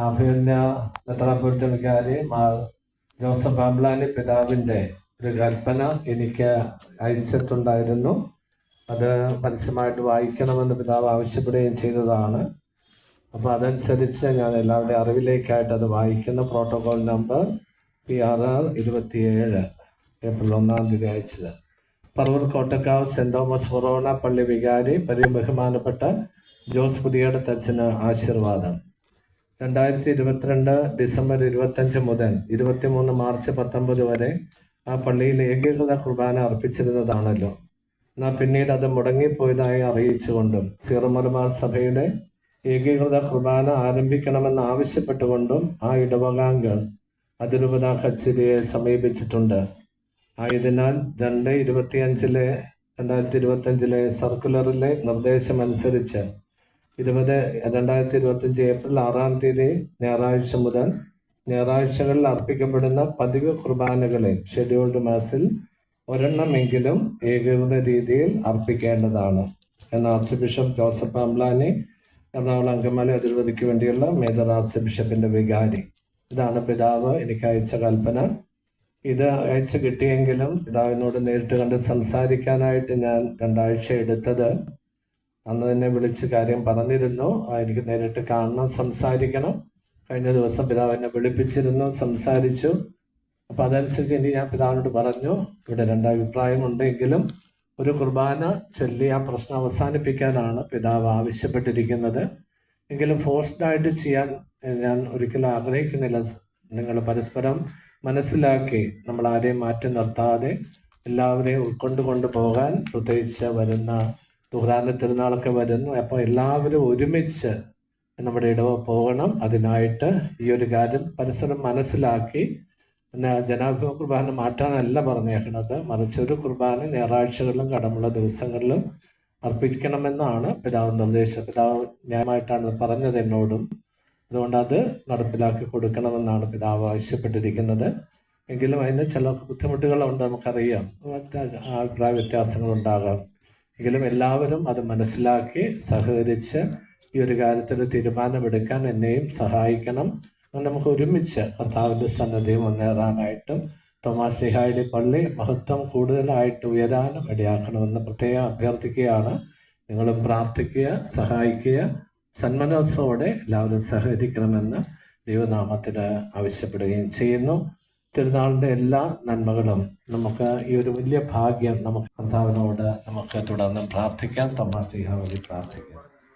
അഭിമന്യ മെത്രാപ്പൊലിത്ത വികാരി മാർ ജോസഫ് ആംബ്ലാനി പിതാവിന്റെ ഒരു കൽപ്പന എനിക്ക് അയച്ചിട്ടുണ്ടായിരുന്നു. അത് പരസ്യമായിട്ട് വായിക്കണമെന്ന് പിതാവ് ആവശ്യപ്പെടുകയും ചെയ്തതാണ്. അപ്പോൾ അതനുസരിച്ച് ഞാൻ എല്ലാവരുടെയും അറിവിലേക്കായിട്ട് അത് വായിക്കുന്ന protocol number P R R ഇരുപത്തിയേഴ് ഏപ്രിൽ ഒന്നാം തീയതി അയച്ചത്. Paravur Kottakkavu saint Thomas forane പള്ളി വികാരി പരി ബഹുമാനപ്പെട്ട ജോസ് പുതിയുടെ തച്ചന് ആശീർവാദം. രണ്ടായിരത്തി ഇരുപത്തിരണ്ട് ഡിസംബർ ഇരുപത്തഞ്ച് മുതൽ ഇരുപത്തിമൂന്ന് മാർച്ച് പത്തൊമ്പത് വരെ ആ പള്ളിയിൽ ഏകീകൃത കുർബാന അർപ്പിച്ചിരുന്നതാണല്ലോ. എന്നാൽ പിന്നീട് അത് മുടങ്ങിപ്പോയതായി അറിയിച്ചുകൊണ്ടും സീറമലബാർ സഭയുടെ ഏകീകൃത കുർബാന ആരംഭിക്കണമെന്ന് ആവശ്യപ്പെട്ടുകൊണ്ടും ആ ഇടവകാംഗങ്ങൾ അതിരൂപത കച്ചേരിയെ സമീപിച്ചിട്ടുണ്ട്. ആയതിനാൽ രണ്ട് ഇരുപത്തിയഞ്ചിലെ രണ്ടായിരത്തി ഇരുപത്തഞ്ചിലെ സർക്കുലറിലെ നിർദ്ദേശമനുസരിച്ച് ഇരുപത് രണ്ടായിരത്തി ഇരുപത്തഞ്ച് ഏപ്രിൽ ആറാം തീയതി ഞായറാഴ്ച മുതൽ ഞായറാഴ്ചകളിൽ അർപ്പിക്കപ്പെടുന്ന പതിവ് കുർബാനകളെ ഷെഡ്യൂൾഡ് മാസിൽ ഒരെണ്ണമെങ്കിലും ഏകീകൃത രീതിയിൽ അർപ്പിക്കേണ്ടതാണ്. എന്ന് ആർച്ച് ബിഷപ്പ് ജോസഫ് അംലാനി എറണാകുളം അങ്കമാലി അതിർവതിക്ക് വേണ്ടിയുള്ള മേജർ ആർച്ച് ബിഷപ്പിന്റെ വികാരി. ഇതാണ് പിതാവ് എനിക്ക് അയച്ച കൽപ്പന. ഇത് അയച്ചു കിട്ടിയെങ്കിലും പിതാവിനോട് നേരിട്ട് കണ്ട് സംസാരിക്കാനായിട്ട് ഞാൻ രണ്ടാഴ്ച എടുത്തത് അന്ന് തന്നെ വിളിച്ച് കാര്യം പറഞ്ഞിരുന്നു. എനിക്ക് നേരിട്ട് കാണണം സംസാരിക്കണം. കഴിഞ്ഞ ദിവസം പിതാവ് എന്നെ വിളിപ്പിച്ചിരുന്നു സംസാരിച്ചു. അപ്പൊ അതനുസരിച്ച് ഇനി ഞാൻ പിതാവിനോട് പറഞ്ഞു. ഇവിടെ രണ്ടഭിപ്രായം ഉണ്ടെങ്കിലും ഒരു കുർബാന ചൊല്ലി ആ പ്രശ്നം അവസാനിപ്പിക്കാനാണ് പിതാവ് ആവശ്യപ്പെട്ടിരിക്കുന്നത്. എങ്കിലും ഫോഴ്സ്ഡ് ആയിട്ട് ചെയ്യാൻ ഞാൻ ഒരിക്കലും ആഗ്രഹിക്കുന്നില്ല. നിങ്ങൾ പരസ്പരം മനസ്സിലാക്കി നമ്മൾ ആരെയും മാറ്റി നിർത്താതെ എല്ലാവരെയും ഉൾക്കൊണ്ട് കൊണ്ടുപോകാൻ പ്രത്യേകിച്ച് വരുന്ന ദുഹ്റാന തിരുനാളൊക്കെ വരുന്നു. അപ്പോൾ എല്ലാവരും ഒരുമിച്ച് നമ്മുടെ ഇടവ പോകണം. അതിനായിട്ട് ഈ ഒരു കാര്യം പരസ്പരം മനസ്സിലാക്കി. എന്നാ ജനാഭിമുഖ കുർബാന മാറ്റാനല്ല പറഞ്ഞേക്കുന്നത് മറിച്ച് ഒരു കുർബാന ഞായറാഴ്ചകളിലും കടമുള്ള ദിവസങ്ങളിലും അർപ്പിക്കണമെന്നാണ് പിതാവ് നിർദ്ദേശം. പിതാവ് ന്യായമായിട്ടാണ് പറഞ്ഞത് എന്നോടും. അതുകൊണ്ട് അത് നടപ്പിലാക്കി കൊടുക്കണമെന്നാണ് പിതാവ് ആവശ്യപ്പെട്ടിരിക്കുന്നത്. എങ്കിലും അതിന് ചില ബുദ്ധിമുട്ടുകളുണ്ട് നമുക്കറിയാം. അഭിപ്രായ വ്യത്യാസങ്ങൾ ഉണ്ടാകാം എങ്കിലും എല്ലാവരും അത് മനസ്സിലാക്കി സഹകരിച്ച് ഈ ഒരു കാര്യത്തിൽ തീരുമാനമെടുക്കാൻ എന്നെയും സഹായിക്കണം. നമുക്ക് ഒരുമിച്ച് കർത്താവിന്റെ സന്നദ്ധി മുന്നേറാനായിട്ടും തോമാസ് ലിഹായുടെ പള്ളി മഹത്വം കൂടുതലായിട്ട് ഉയരാനും ഇടയാക്കണമെന്ന് പ്രത്യേകം അഭ്യർത്ഥിക്കുകയാണ്. നിങ്ങളും പ്രാർത്ഥിക്കുക സഹായിക്കുക. സന്മനസ്സോടെ എല്ലാവരും സഹകരിക്കണമെന്ന് ദൈവനാമത്തിന് ആവശ്യപ്പെടുകയും ചെയ്യുന്നു. തിരുനാളിന്റെ എല്ലാ നന്മകളും നമുക്ക് ഈ ഒരു വലിയ ഭാഗ്യം നമുക്ക് കർത്താവിനോട് നമുക്ക് തുടർന്ന് പ്രാർത്ഥിക്കാം. തമാശ്രീഹ വഴി പ്രാർത്ഥിക്കാം.